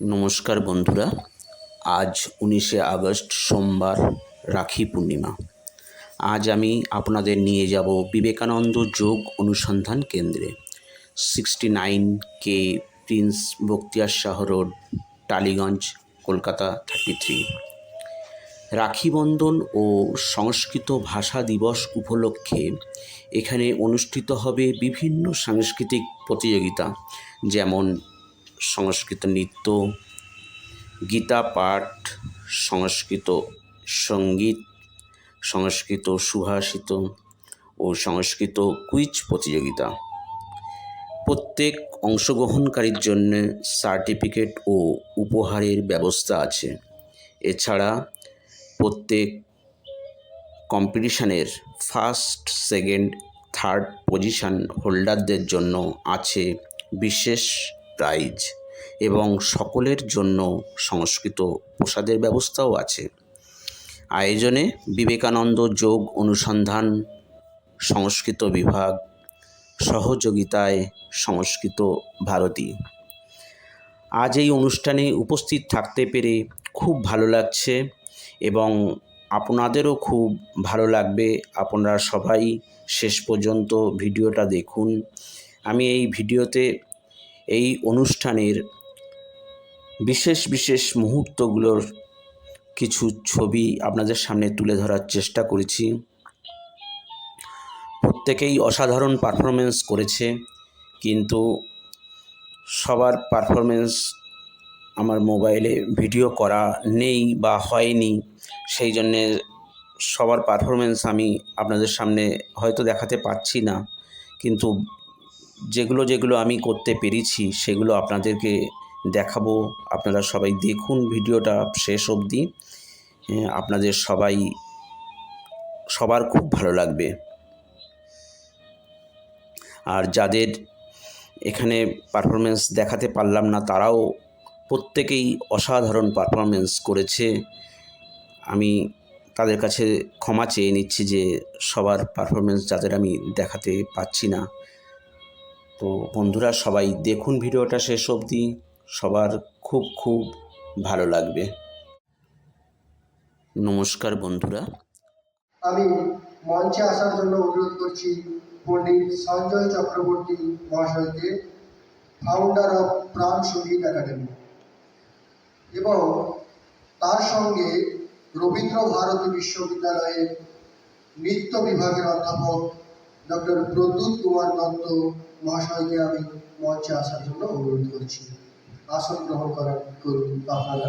নমস্কার বন্ধুরা, আজ উনিশে আগস্ট সোমবার রাখি পূর্ণিমা। আজ আমি আপনাদের নিয়ে যাব বিবেকানন্দ যোগ অনুসন্ধান কেন্দ্রে sixty nine K Prince Bakhtiar Shah road, Tollygunge, Kolkata thirty three Rakhi Bandhan ও সংস্কৃত ভাষা দিবস উপলক্ষে এখানে অনুষ্ঠিত হবে বিভিন্ন সাংস্কৃতিক প্রতিযোগিতা, যেমন সংস্কৃত নৃত্য, গীতা পাঠ, সংস্কৃত সংগীত, সংস্কৃত সুভাষিত ও সংস্কৃত কুইজ প্রতিযোগিতা। প্রত্যেক অংশগ্রহণকারীর জন্য সার্টিফিকেট ও উপহারের ব্যবস্থা আছে। এছাড়া প্রত্যেক কম্পিটিশানের ফার্স্ট, সেকেন্ড, থার্ড পজিশন হোল্ডারদের জন্য আছে বিশেষ প্রাইজ এবং সকলের জন্য সংস্কৃত প্রসাদের ব্যবস্থাও আছে। আয়োজনে বিবেকানন্দ যোগ অনুসন্ধান, সংস্কৃত বিভাগ, সহযোগিতায় সংস্কৃত ভারতী। আজ এই অনুষ্ঠানে উপস্থিত থাকতে পেরে খুব ভালো লাগছে এবং আপনাদেরও খুব ভালো লাগবে। আপনারা সবাই শেষ পর্যন্ত ভিডিওটা দেখুন। আমি এই ভিডিওতে এই অনুষ্ঠানের বিশেষ বিশেষ মুহূর্তগুলোর কিছু ছবি আপনাদের সামনে তুলে ধরার চেষ্টা করেছি। প্রত্যেকেই অসাধারণ পারফরমেন্স করেছে, কিন্তু সবার পারফরমেন্স আমার মোবাইলে ভিডিও করা নেই বা হয়নি, সেই জন্যে সবার পারফরমেন্স আমি আপনাদের সামনে হয়তো দেখাতে পারছি না। কিন্তু যেগুলো যেগুলো আমি করতে পেরেছি সেগুলো আপনাদেরকে দেখাবো। আপনারা সবাই দেখুন ভিডিওটা শেষ অবধি। হ্যাঁ, আপনাদের সবাই সবার খুব ভালো লাগবে। আর যাদের এখানে পারফরমেন্স দেখাতে পারলাম না তারাও প্রত্যেকেই অসাধারণ পারফরমেন্স করেছে। আমি তাদের কাছে ক্ষমা চেয়ে নিচ্ছি যে সবার পারফরমেন্স যাদের আমি দেখাতে পাচ্ছি না। তো বন্ধুরা সবাই দেখুন ভিডিওটা শেষ অবধি। সবার খুব খুব ভালো লাগবে। নমস্কার বন্ধুরা। আমি মঞ্চে আসার জন্য অনুরোধ করছি পণ্ডিত সঞ্জয় চক্রবর্তী মহাশয়কে ফাউন্ডার অফ প্রাণ সংগীত একাডেমি এবং তার সঙ্গে রবীন্দ্র ভারতী বিশ্ববিদ্যালয়ের নৃত্য বিভাগের অধ্যাপক ডক্টর প্রদ্যুৎ কুমার দত্ত মহাশয়কে আমি মঞ্চে আসার জন্য অনুরোধ করছি। আসন গ্রহণ করার করুন আপনারা।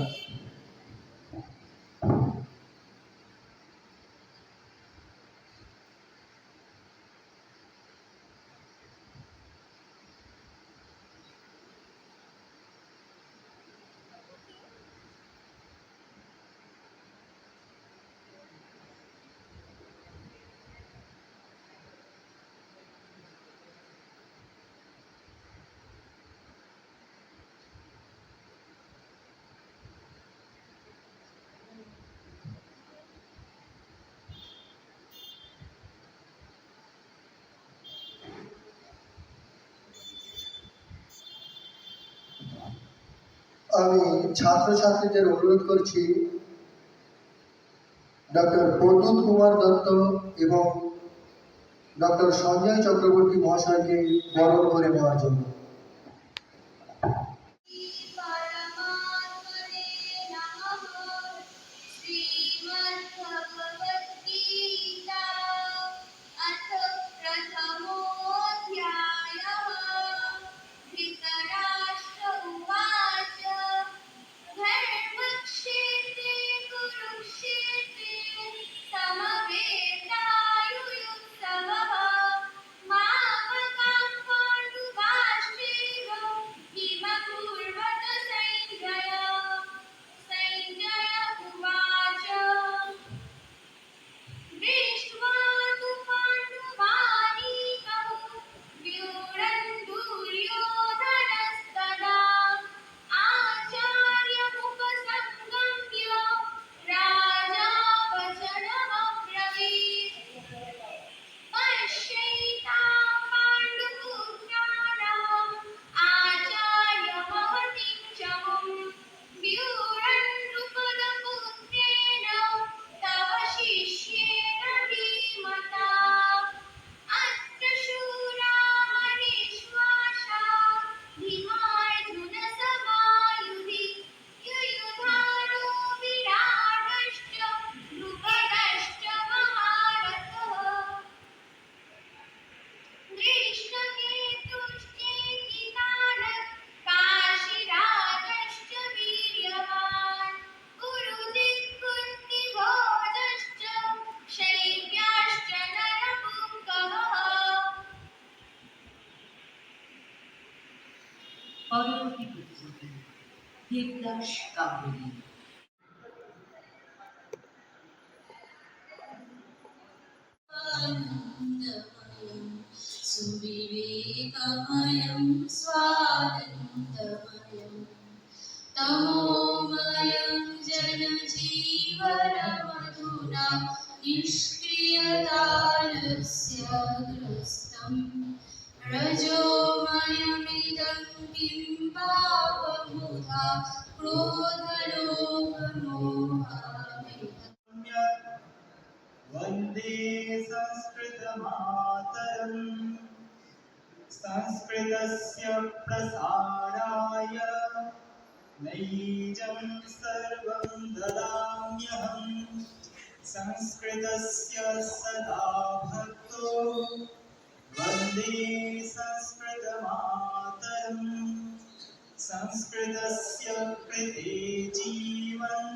আমি ছাত্রছাত্রীদের অনুরোধ করছি, ডক্টর প্রদ্যুৎ কুমার দত্ত এবং ডক্টর সঞ্জয় চক্রবর্তী মহাশয়কে বরণ করে নেওয়ার জন্য। Paulo की सुविवेकमयं स्वानन्दमयं तमोमयं जनजीवनमधुना निष्क्रियतालस्य ग्रस्तं रजो किं पापमुधा क्रोधलोभमोहामिह वंदे संस्कृतमातरम् संस्कृतस्य प्रसाराय नैजं संस्कृतस्य सदा भक्तो वन्दे संस्कृतमातरम् संस्कृतस्य कृते जीवन्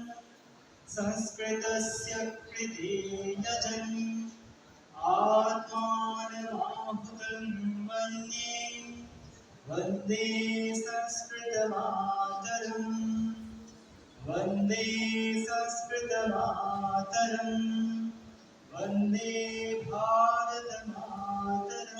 संस्कृतस्य कृते यजन् आत्मानमाहुतं मन्ये वन्दे संस्कृतमातरम् वन्दे संस्कृतमातरम् वन्दे भारतमातरम्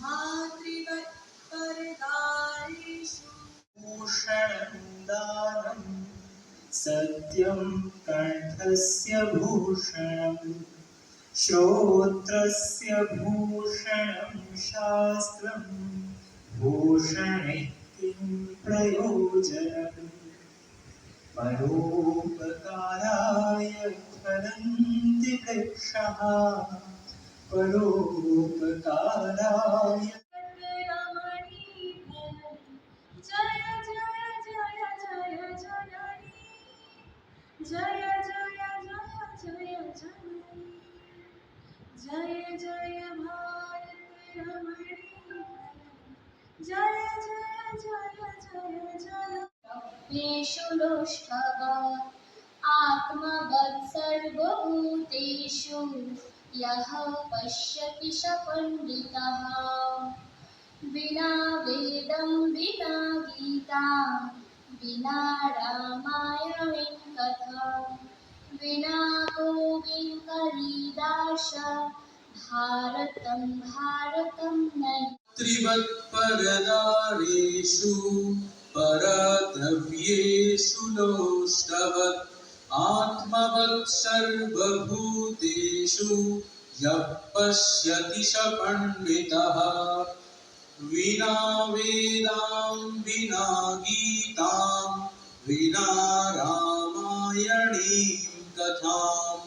मातृवत्परदायिषु भूषणं दानं सत्यं कण्ठस्य भूषणम् श्रोत्रस्य भूषणं शास्त्रं भूषणे किं प्रयोजनम् परोपकाराय फलन्ति वृक्षः परोपकाराय जय जय जय जय जननी जय जय जय जय जननी जय जय भारत रमणी जय जय जय जय जय वेषु लोष्ठव आत्मवत्सर्वभूतेषु यः पश्यति स पण्डितः। विना वेदं, विना गीता, विना रामायणीं कथा विना गोविन्दलीदाश भारतं भारतं न त्रिवत्परदारेषु, परद्रव्येषु लोष्टवत् आत्मवत् सर्वभूतेषु यः पश्यति स पण्डितः विना वेदां, विना गीतां, विना रामायणीं कथां,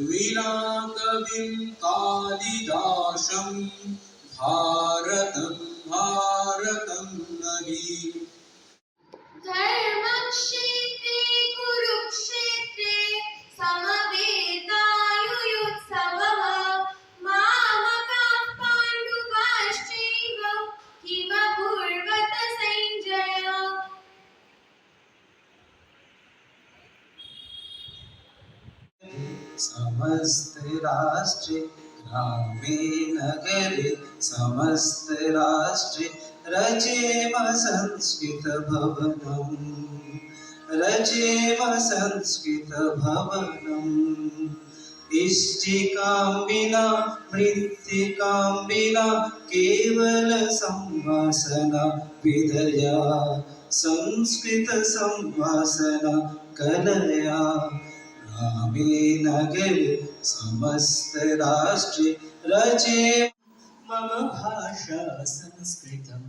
विना कविं कालिदासं, भारतं भारतं नहि धर्मक्षेत्रे समस्तराष्ट्रे ग्रामे नगरे, समस्त समस्तराष्ट्रे रचेम संस्कृतभवनम् रचेम संस्कृतभवनम् इष्टिकां विना मृत्तिकां विना केवलसंवासना विधया संस्कृतसंवासना कलया ग्रामे नगरे समस्तराष्ट्रे रचे। मम भाषा संस्कृतं,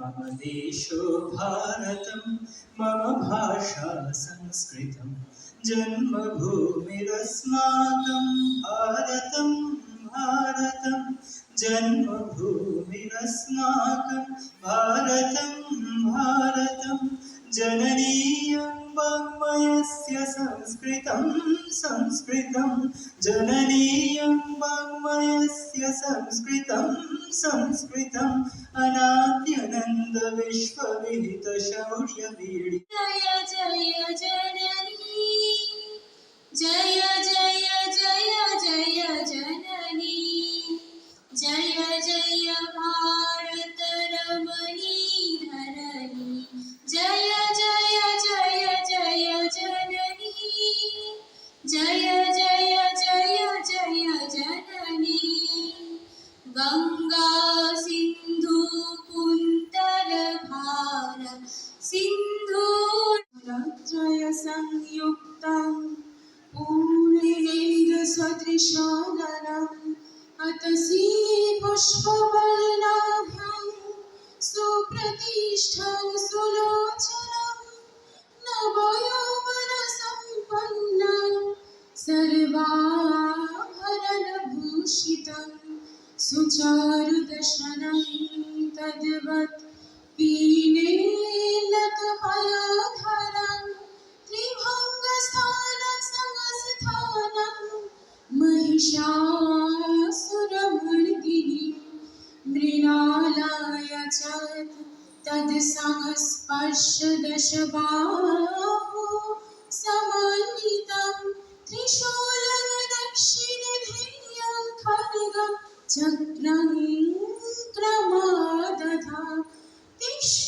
मम देशो भारतं, मम भाषा संस्कृतं, जन्मभूमिरस्माकं भारतं भारतं, जन्मभूमिरस्माकं भारतं भारतं। जननीयं वाङ्मयस्य संस्कृतं संस्कृतं। जननीयं वाङ्मयस्य संस्कृतं संस्कृतम् अनाद्यनन्दविश्वविहितशौर्यवीडि जय जय जननी जय जय जय पूर्णेन्द्रसदृशाननम् अतसी पुष्पवर्णाभ्यां सुप्रतिष्ठं सुलोचनं नवयौवनसम्पन्नं सर्वाभरणभूषितं सुचारुदशनं तद्वत् पीनेलतपयाधरं महिषासुरमर्दिनी मृणालाय च तद्संस्पर्शदशबाहु समन्वितं त्रिशूलं दक्षिणधेयं खड्गं चक्रं क्रमादधा तिष्ठमाणि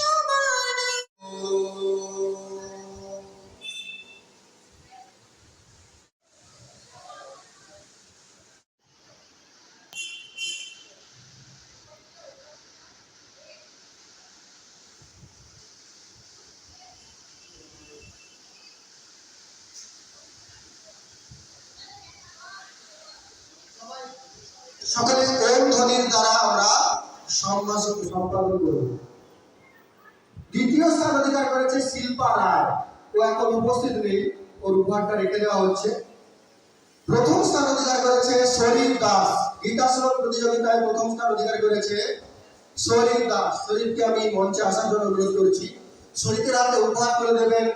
সকলে ওম ধ্বনির দ্বারা আমরা সম্ভাষ সম্পাদন করব? দ্বিতীয় স্থান অধিকার করেছে শিল্পা রায়। ও এখন উপস্থিত নেই, ওর উপহারটা রেখে দেওয়া হচ্ছে। প্রথম স্থান অধিকার করেছে দাস। গীতা প্রতিযোগিতায় প্রথম স্থান অধিকার করেছে দাস। আমি মঞ্চে আসার জন্য অনুরোধ করছি। শরীরের হাতে উপহার করে দেবেন।